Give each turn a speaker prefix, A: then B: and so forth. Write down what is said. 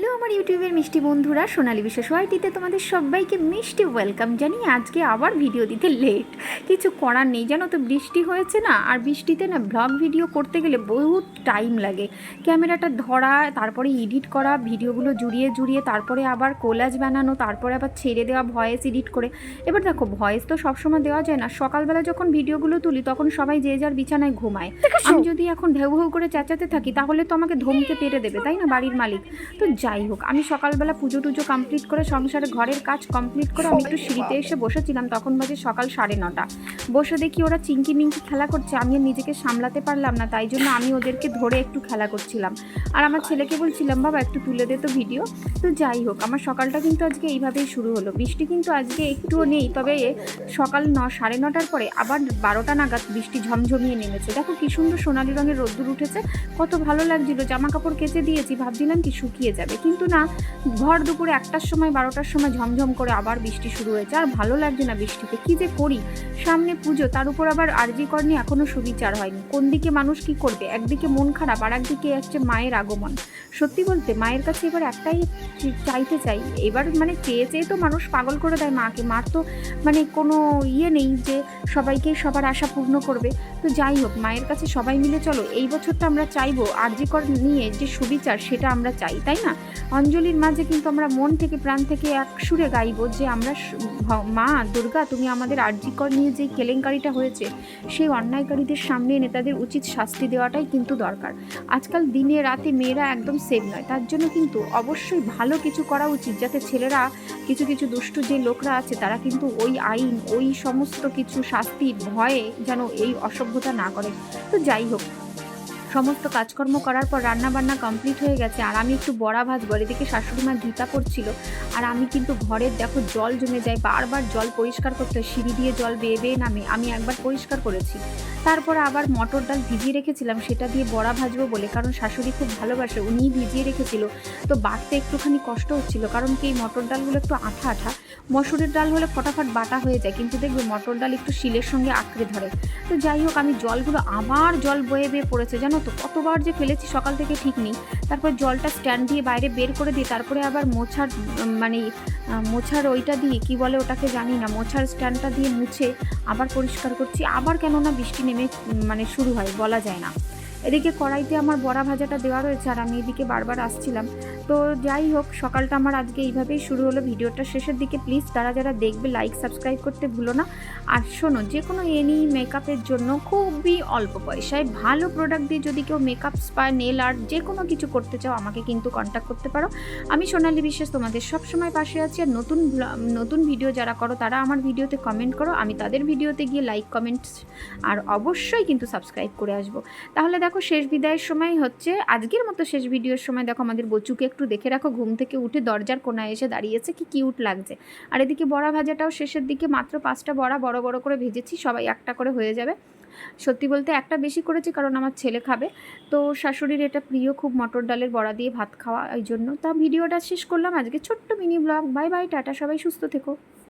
A: Hello আমার ইউটিউবের মিষ্টি বন্ধুরা, সোনালী বিশ্বাস ওয়াইটিতে তোমাদের সবাইকে মিষ্টি ওয়েলকাম জানি আজকে আবার ভিডিও দিতে লেট কিছু করার নেই। জানো তো বৃষ্টি হয়েছে না আর বৃষ্টিতে না ব্লগ ভিডিও করতে গেলে বহুত টাইম লাগে। ক্যামেরাটা ধরা তারপরে এডিট করা ভিডিওগুলো জুড়িয়ে জুড়িয়ে তারপরে আবার কোলাজ বানানো তারপরে আবার ছেড়ে দেওয়া ভয়েস এডিট করে। এবার দেখো ভয়েস তো সবসময় দেওয়া যায় না। সকালবেলা যখন ভিডিওগুলো তুলি তখন সবাই যে যার বিছানায় ঘুমায়। আমি যদি এখন ঢেউ ঘেউ করে চেঁচাতে থাকি তাহলে তো আমাকে ধমকে পেরে দেবে তাই না? বাড়ির মালিক। তো যাই হোক আমি সকালবেলা পুজো টুজো কমপ্লিট করে সংসারে ঘরের কাজ কমপ্লিট করে আমি একটু সিঁড়িতে এসে বসেছিলাম তখন বাজে সকাল সাড়ে নটা। বসে দেখি ওরা চিঙ্কি মিঙ্কি খেলা করছে আমি নিজেকে সামলাতে পারলাম না, তাই জন্য আমি ওদেরকে ধরে একটু খেলা করছিলাম। আর আমার ছেলেকে বলছিলাম, বাবা, একটু তুলে দে তো ভিডিও। তো যাই হোক, আমার সকালটা কিন্তু আজকে এইভাবেই শুরু হলো। বৃষ্টি কিন্তু আজকে একটুও নেই, তবে সকাল ন, সাড়ে নটার পরে আবার বারোটা নাগাদ বৃষ্টি ঝমঝমিয়ে নেমেছে। দেখো কি সুন্দর সোনালি রঙের রোদ্দুর উঠেছে, কত ভালো লাগছিল। জামা কাপড় কেচে দিয়েছি, ভাবছিলাম কি শুকিয়ে যাবে। কিন্তু না, ভর দুপুরে একটার সময়, বারোটার সময় ঝমঝম করে আবার বৃষ্টি শুরু হয়েছে। আর ভালো লাগছে না বৃষ্টিতে, কী যে করি? সামনে পুজো, তার উপর আবার আরজি করনি এখনও সুবিচার হয়নি। কোন দিকে মানুষ কি করবে? একদিকে মন খারাপ আর একদিকে হচ্ছে মায়ের আগমন। সত্যি বলতে মায়ের কাছে এবার একটাই চাইতে চাই, এবার মানে চেয়ে চেয়ে তো মানুষ পাগল করে দেয় মাকে। মার তো মানে কোনো ইয়ে নেই যে সবাইকে সবার আশা পূর্ণ করবে। তো যাই হোক, মায়ের কাছে সবাই মিলে চলো, এই বছরটা আমরা চাইব আরজিকর নিয়ে যে সুবিচার সেটা আমরা চাই, তাই না? অঞ্জলির মাঝে কিন্তু আমরা মন থেকে প্রাণ থেকে এক সুরে গাইবো যে আমরা মা, দুর্গা, তুমি আমাদের আরজিকর নিয়ে যে কেলেঙ্কারিটা হয়েছে, সেই অন্যায়কারীদের সামনে এনে তাদের উচিত শাস্তি দেওয়াটাই কিন্তু দরকার। আজকাল দিনে রাতে মেয়েরা একদম সেফ নয়। তার জন্য কিন্তু অবশ্যই ভালো কিছু করা উচিত যাতে ছেলেরা, কিছু কিছু দুষ্ট যে লোকরা আছে, তারা কিন্তু ওই আইন, ওই সমস্ত কিছু শাস্তির ভয়ে যেন এই অসভ্যতা না করে। তো যাই হোক সমস্ত কাজকর্ম করার পর রান্না বান্না কমপ্লিট হয়ে গেছে, আর আমি একটু বড়া ভাজবো। এদিকে শাশুড়ি মা গীতা পড়ছিল আর আমি কিন্তু ঘরের দেখো জল জমে যায়, বারবার জল পরিষ্কার করতে সিঁড়ি দিয়ে জল বেয়ে বেয়ে নামে, আমি একবার পরিষ্কার করেছি। তারপর আবার মটর ডাল ভিজিয়ে রেখেছিলাম, সেটা দিয়ে বড়া ভাজবো বলে, কারণ শাশুড়ি খুব ভালোবাসে, উনিই ভিজিয়ে রেখেছিল। তো বাটতে একটুখানি কষ্ট হচ্ছিল, কারণ কি এই মটর ডালগুলো একটু আঠা আঠা মসুরের ডাল হলে ফটাফট বাটা হয়ে যায়, কিন্তু দেখবে মটর ডাল একটু শিলের সঙ্গে আঁকড়ে ধরে। তো যাই হোক, আমি জলগুলো, আবার জল বয়ে বেয়ে পড়েছে, জানো তো? কতবার যে ফেলেছি, সকাল থেকে ঠিক নেই। তারপর জলটা স্ট্যান্ড দিয়ে বাইরে বের করে দিই তারপরে আবার মোছার মানে মোছার ওইটা দিয়ে, কি বলে ওটাকে জানি না, মোছার স্ট্যান্ডটা দিয়ে মুছে আবার পরিষ্কার করছি। আবার কেননা বৃষ্টি নেমে মানে শুরু হয়, বলা যায় না। এদিকে কড়াইতে আমার বড়া ভাজাটা দেওয়া রয়েছে, আর আমি এদিকে বারবার আসছিলাম। তো যাই হোক, সকালটা আমার আজকে এইভাবেই শুরু হলো। ভিডিওটা শেষের দিকে প্লিজ তারা যারা দেখবে লাইক সাবস্ক্রাইব করতে ভুলো না। আর শোনো, যে কোনো এনি মেকআপের জন্য খুবই অল্প পয়সায় ভালো প্রোডাক্ট দিয়ে যদি কেউ মেকআপ স্পা নেল আর্ট যে কোনো কিছু করতে চাও, আমাকে কিন্তু কন্ট্যাক্ট করতে পারো। আমি সোনালি বিশ্বাস তোমাদের সব সময় পাশে আছি। আর নতুন নতুন ভিডিও যারা করো, তারা আমার ভিডিওতে কমেন্ট করো। আমি তাদের ভিডিওতে গিয়ে লাইক কমেন্ট আর অবশ্যই কিন্তু সাবস্ক্রাইব করে আসব। তাহলে দেখো, শেষ বিদায়ের সময় হচ্ছে। আজকের মতো শেষ ভিডিওর সময়। দেখো, আমাদের বচুকে একটু দেখে রাখো, ঘুম থেকে উঠে দরজার কোনায় এসে দাঁড়িয়েছে, কি কিউট লাগছে। আর এদিকে বড়া ভাজাটাও শেষের দিকে মাত্র পাঁচটা বড়া, বড় বড় করে ভেজেছি, সবাই একটা করে হয়ে যাবে। সত্যি বলতে একটা বেশি করেছি কারণ আমার ছেলে খাবে। তো শাশুড়ির এটা প্রিয় খুব মটর ডালের বড়া দিয়ে ভাত খাওয়া, এই জন্য। তা ভিডিওটা শেষ করলাম, আজকে ছোট্ট mini blog. Bye bye, tata, সবাই সুস্থ থেকো।